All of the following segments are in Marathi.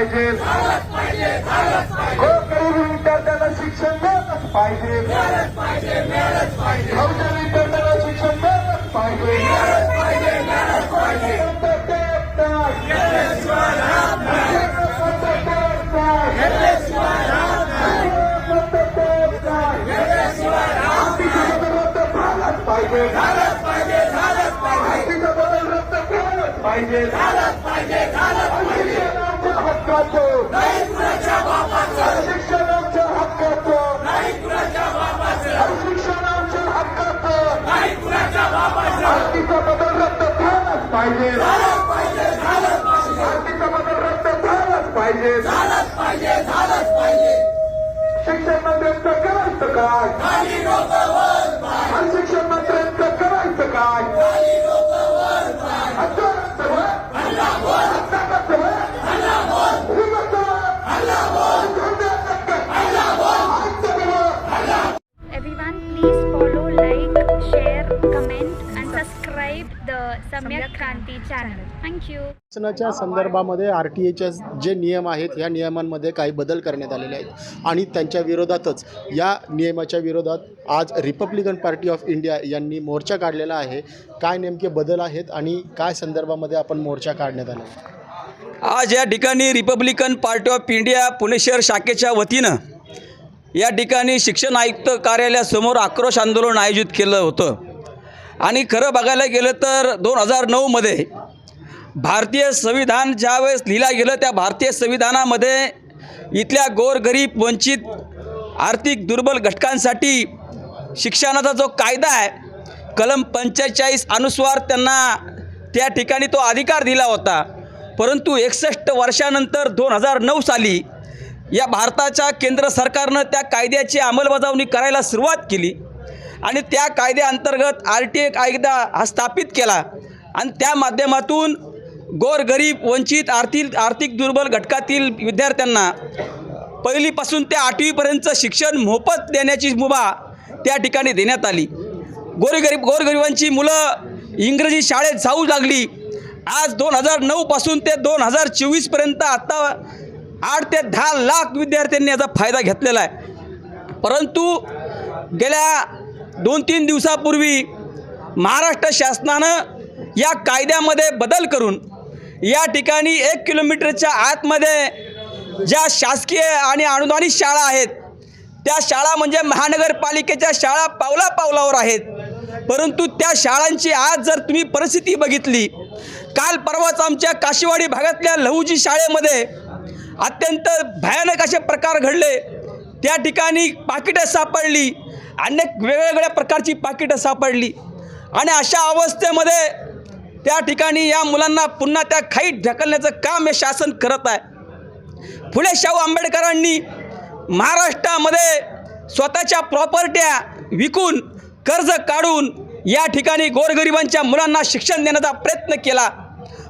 पाहिजे गरीब विद्यार्थ्यांना शिक्षण मिळतच पाहिजे बहुजन विद्यार्थ्यांना शिक्षण मिळतच पाहिजे पाहिजे आरतीचा बदल पाहिजे झालंच पाहिजे contract. 90 not the world bank. Comment, and subscribe the Samyak Kranti channel. Thank you. शासनाच्या संदर्भामध्ये आर टी एच्या जे नियम आहेत या नियमांमध्ये काही बदल करण्यात आलेले आहेत. आणि त्यांच्या विरोधातच या नियमाच्या विरोधात आज रिपब्लिकन पार्टी ऑफ इंडिया यांनी मोर्चा काढलेला आहे. काय नेमके बदल आहेत आणि काय संदर्भामध्ये आपण मोर्चा काढण्यात आला आज या ठिकाणी Republican Party of India Pune शहर शाखेच्या वतीनं या ठिकाणी शिक्षण आयुक्त कार्यालयासमोर आक्रोश आंदोलन आयोजित केलं होतं. आणि खरं बघायला गेलं तर दोन हजार नऊमध्ये भारतीय संविधान ज्यावेळेस लिहिलं गेलं त्या भारतीय संविधानामध्ये इथल्या गोरगरीब वंचित आर्थिक दुर्बल घटकांसाठी शिक्षणाचा जो कायदा आहे कलम पंचेचाळीस अनुस्वार त्यांना त्या ठिकाणी तो अधिकार दिला होता. परंतु एकसष्ट वर्षानंतर दोन हजार नऊ साली या भारताच्या केंद्र सरकारनं त्या कायद्याची अंमलबजावणी करायला सुरुवात केली. आणि त्या कायद्याअंतर्गत आर टी ए कायदा हा स्थापित केला. आणि त्या माध्यमातून गोरगरीब वंचित आर्थिक आर्थिक दुर्बल घटकातील विद्यार्थ्यांना पहिलीपासून ते आठवीपर्यंतचं शिक्षण मोफत देण्याची मुभा त्या ठिकाणी देण्यात आली. गोरगरीब गोरगरिबांची मुलं इंग्रजी शाळेत जाऊ लागली. आज दोन हजार नऊपासून ते दोन हजार चोवीसपर्यंत आत्ता आठ ते दहा लाख विद्यार्थ्यांनी याचा फायदा घेतलेला आहे. परंतु गेल्या दोन तीन दिवसापूर्वी महाराष्ट्र शासनानं या कायद्यामध्ये बदल करून या ठिकाणी एक किलोमीटरच्या आतमध्ये ज्या शासकीय आणि अनुदानित शाळा आहेत त्या शाळा म्हणजे महानगरपालिकेच्या शाळा पावला पावलावर आहेत. परंतु त्या शाळांची आज जर तुम्ही परिस्थिती बघितली काल परवाच आमच्या काशीवाडी भागातल्या लहूजी शाळेमध्ये अत्यंत भयानक असे प्रकार घडले. त्या ठिकाणी पाकिटं सापडली. अनेक वेगवेगळ्या प्रकारची पाकिटं सापडली. आणि अशा अवस्थेमध्ये त्या ठिकाणी या मुलांना पुन्हा त्या खाईत ढकलण्याचं काम हे शासन करत आहे. फुले शाहू आंबेडकरांनी महाराष्ट्रामध्ये स्वतःच्या प्रॉपर्ट्या विकून कर्ज काढून या ठिकाणी गोरगरिबांच्या मुलांना शिक्षण देण्याचा प्रयत्न केला.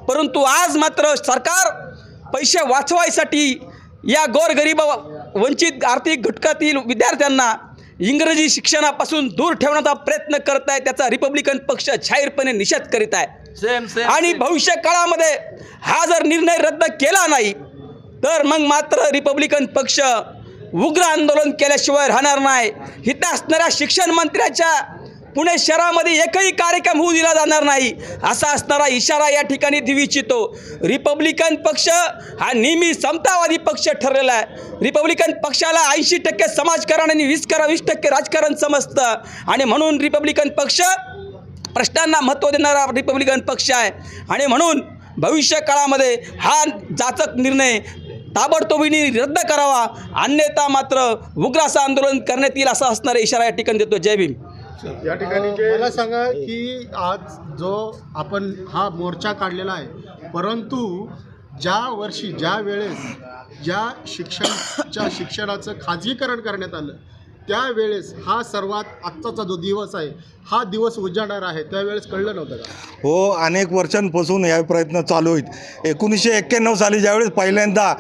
परंतु आज मात्र सरकार पैसे वाचवायसाठी या गोरगरीब वंचित आर्थिक घटकातील विद्यार्थ्यांना इंग्रजी शिक्षणापासून दूर ठेवण्याचा प्रयत्न करत आहे त्याचा रिपब्लिकन पक्ष जाहीरपणे निषेध करीत आहे. आणि भविष्य काळामध्ये हा जर निर्णय रद्द केला नाही तर मग मात्र रिपब्लिकन पक्ष उग्र आंदोलन केल्याशिवाय राहणार नाही. इथं असणाऱ्या शिक्षण मंत्र्याच्या पुणे शहरामध्ये एकही कार्यक्रम होऊ दिला जाणार नाही. असा असणारा इशारा या ठिकाणी देऊ इच्छितो. रिपब्लिकन पक्ष हा नेहमी समतावादी पक्ष ठरलेला आहे. रिपब्लिकन पक्षाला ऐंशी टक्के समाजकारण आणि वीस करा वीस टक्के राजकारण समजतं. आणि म्हणून रिपब्लिकन पक्ष प्रश्नांना महत्त्व देणारा रिपब्लिकन पक्ष आहे. आणि म्हणून भविष्य काळामध्ये हा जाचक निर्णय ताबडतोबीने रद्द करावा. अन्यथा मात्र उग्र असं आंदोलन करण्यात येईल असा असणारा इशारा या ठिकाणी देतो. जय भीम. या ठिकाणी मला सांगा की आज जो आपण हा मोर्चा काढलेला आहे परंतु ज्या वर्षी ज्या वेळेस ज्या शिक्षणच्या शिक्षणाचं खाजगीकरण करण्यात आलं त्यावेळेस हा सर्वात आजचा जो दिवस आहे हा दिवस उजाडणार आहे त्यावेळेस कळलं नव्हतं का? हो अनेक वर्षांपासून या प्रयत्न चालू आहेत. एकोणीसशे एक्क्याण्णव साली ज्यावेळेस पहिल्यांदा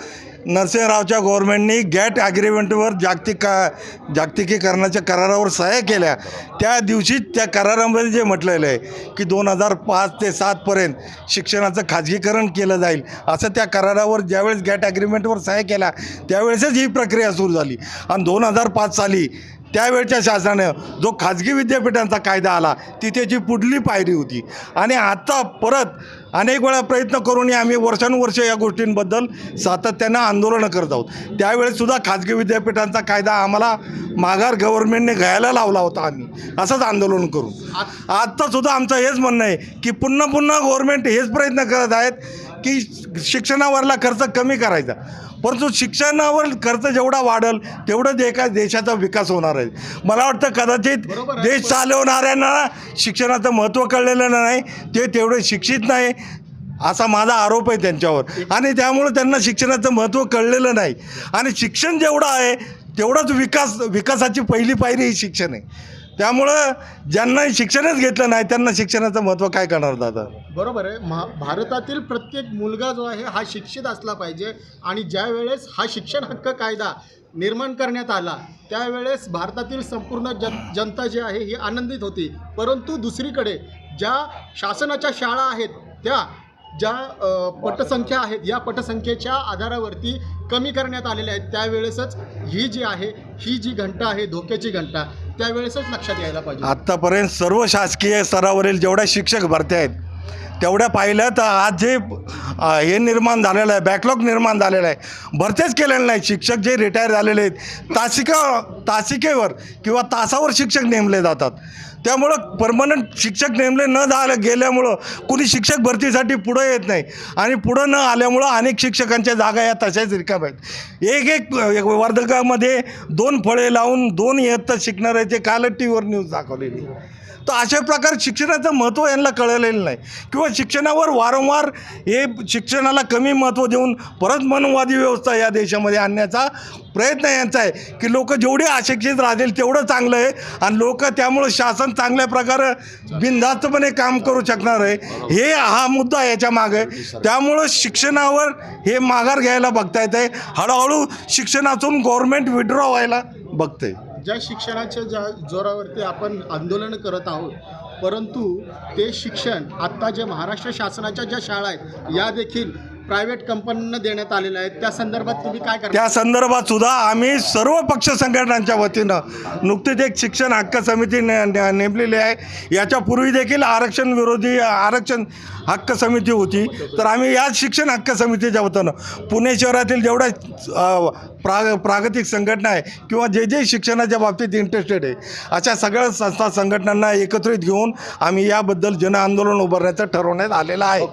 नरसिंहरावच्या गव्हर्नमेंटनी गॅट ॲग्रीमेंटवर जागतिक का जागतिकीकरणाच्या करारावर सह्या केल्या. त्या दिवशीच त्या करारामध्ये जे म्हटलेलं आहे की दोन हजार पाच ते सातपर्यंत शिक्षणाचं खाजगीकरण केलं जाईल असं त्या करारावर ज्यावेळेस गॅट ॲग्रीमेंटवर सह्या केल्या त्यावेळेसच ही प्रक्रिया सुरू झाली. आणि दोन हजार पाच साली त्यावेळच्या शासनानं जो खाजगी विद्यापीठांचा कायदा आला ती त्याची पुढली पायरी होती. आणि आता परत अनेक वेळा प्रयत्न करूनही आम्ही वर्षानुवर्ष या गोष्टींबद्दल सातत्यानं आंदोलनं करत आहोत. त्यावेळेससुद्धा खाजगी विद्यापीठांचा कायदा आम्हाला माघार गव्हर्नमेंटने घ्यायला लावला होता आम्ही. असंच आंदोलन करून. आत्तासुद्धा आमचं हेच म्हणणं आहे की पुन्हा पुन्हा गव्हर्नमेंट हेच प्रयत्न करत आहेत की शिक्षणावरला खर्च कमी करायचा. परंतु शिक्षणावर खर्च जेवढा वाढेल तेवढं जे एका देशाचा विकास होणार आहे. मला वाटतं कदाचित. देश चालवणाऱ्यांना शिक्षणाचं महत्त्व कळलेलं नाही ते तेवढे शिक्षित नाही असा माझा आरोप आहे त्यांच्यावर. आणि त्यामुळे त्यांना शिक्षणाचं महत्त्व कळलेलं नाही. आणि शिक्षण जेवढं आहे तेवढाच विकास विकासाची पहिली पायरी ही शिक्षण आहे. त्यामुळं ज्यांना शिक्षणच घेतलं नाही त्यांना शिक्षणाचं महत्त्व काय करणार दादा? बरोबर आहे. महा भारतातील प्रत्येक मुलगा जो आहे हा शिक्षित असला पाहिजे आणि ज्या वेळेस हा शिक्षण हक्क कायदा निर्माण करण्यात आला त्यावेळेस भारतातील संपूर्ण जन जनता जी आहे ही आनंदित होती. परंतु दुसरीकडे ज्या शासनाच्या शाळा आहेत त्या ज्या पटसंख्या आहेत या पटसंख्येच्या आधारावरती कमी करण्यात आलेल्या आहेत. त्यावेळेसच ही जी आहे ही जी घंटा आहे धोक्याची घंटा त्यावेळेसच लक्षात यायला पाहिजे. आत्तापर्यंत सर्व शासकीय स्तरावरील जेवढ्या शिक्षक भरत्या आहेत तेवढ्या पाहिल्या तर आज जे हे निर्माण झालेलं आहे बॅकलॉग निर्माण झालेलं आहे भरतेच केलेलं नाही. शिक्षक जे रिटायर झालेले आहेत तासिका तासिकेवर किंवा तासावर शिक्षक नेमले जातात. त्यामुळं परमनंट शिक्षक नेमले न झालं गेल्यामुळं कुणी शिक्षक भरतीसाठी पुढं येत नाही. आणि पुढं न आल्यामुळं अनेक शिक्षकांच्या जागा या तशाच रिकाम आहेत. एक एक वर्धकामध्ये दोन फळे लावून दोन इयत्ता शिकणाऱ्याचे काल टी व्हीवर न्यूज दाखवलेली. तर अशा प्रकारे शिक्षणाचं महत्त्व यांना कळलेलं नाही. किंवा शिक्षणावर वारंवार हे शिक्षणाला कमी महत्त्व देऊन परत मनवादी व्यवस्था या देशामध्ये आणण्याचा प्रयत्न यांचा आहे की लोक जेवढे अशिक्षित राहतील तेवढं चांगलं आहे. आणि लोक त्यामुळं शासन चांगल्या प्रकारे बिनधास्तपणे काम करू शकणार आहे. हे हा मुद्दा याच्या मागे. आहे. त्यामुळं शिक्षणावर हे माघार घ्यायला बघता येत आहे हळूहळू शिक्षणातून गव्हर्मेंट विड्रॉ व्हायला बघते ज्या शिक्षणाच्या ज्या जोरावरती आपण आंदोलन करत आहोत परंतु ते शिक्षण आत्ता जे महाराष्ट्र शासनाच्या ज्या शाळा आहेत या देखील प्रायव्हेट कंपन्यांना देण्यात आलेल्या आहेत. त्या संदर्भात तुम्ही काय करता? त्या संदर्भात सुद्धा आम्ही सर्व पक्ष संघटनांच्या वतीनं नुकतीच एक शिक्षण हक्क समिती ने ने- नेमलेली आहे. याच्यापूर्वी देखील आरक्षण विरोधी आरक्षण हक्क समिती होती. तर आम्ही याच शिक्षण हक्क समितीच्या वतीनं पुणे शहरातील जेवढ्या अ, प्रा प्रागतिक संघटना आहे किंवा जे जे शिक्षणाच्या बाबतीत इंटरेस्टेड आहे अशा सगळ्या संस्था संघटनांना एकत्रित घेऊन आम्ही याबद्दल जनआंदोलन उभारण्याचं ठरवण्यात आलेलं आहे.